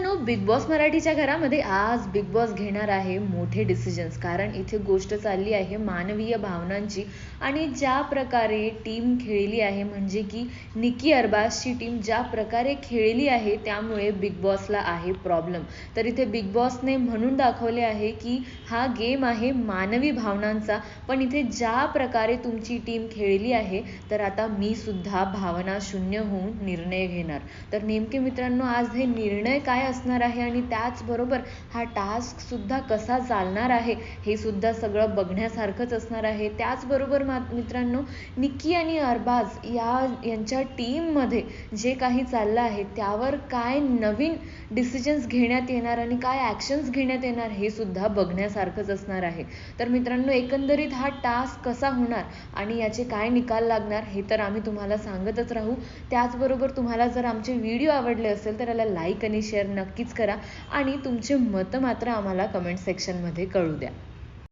मित्रांनो big boss मराठीच्या घरामध्ये आज बिग बॉस घेणार आहे मोठे डिसिजन्स कारण इथे गोष्ट चालली आहे मानवीय भावनांची. आणि ज्या प्रकारे टीम खेळली आहे म्हणजे की निकी अरबाजची टीम ज्या प्रकारे खेळली आहे त्यामुळे बिग बॉसला आहे प्रॉब्लेम तर इथे बिग बॉसने म्हणून दाखवले आहे की हा गेम आहे मानवी भावनांचा. पण इथे ज्या प्रकारे तुमची टीम खेळली आहे तर आता मी सुद्धा भावना शून्य होऊन निर्णय घेणार. तर नेमके मित्रांनो आज हे निर्णय काय असणार आहे आणि त्याचबरोबर हा टास्क सुद्धा कसा चालणार आहे हे सुद्धा सगळं बघण्यासारखंच असणार आहे. त्याचबरोबर मा मित्रांनो निक्की आणि अरबाज या यांच्या टीममध्ये जे काही चाललं आहे त्यावर काय नवीन डिसिजन्स घेण्यात येणार आणि काय ॲक्शन्स घेण्यात येणार हे सुद्धा बघण्यासारखंच असणार आहे. तर मित्रांनो एकंदरीत हा टास्क कसा होणार आणि याचे काय निकाल लागणार हे तर आम्ही तुम्हाला सांगतच राहू. त्याचबरोबर तुम्हाला जर आमचे व्हिडिओ आवडले असेल तर याला लाईक आणि शेअर नक्कीच करा. आणि तुमचे मतं मात्र आम्हाला कमेंट सेक्शनमध्ये कळू द्या.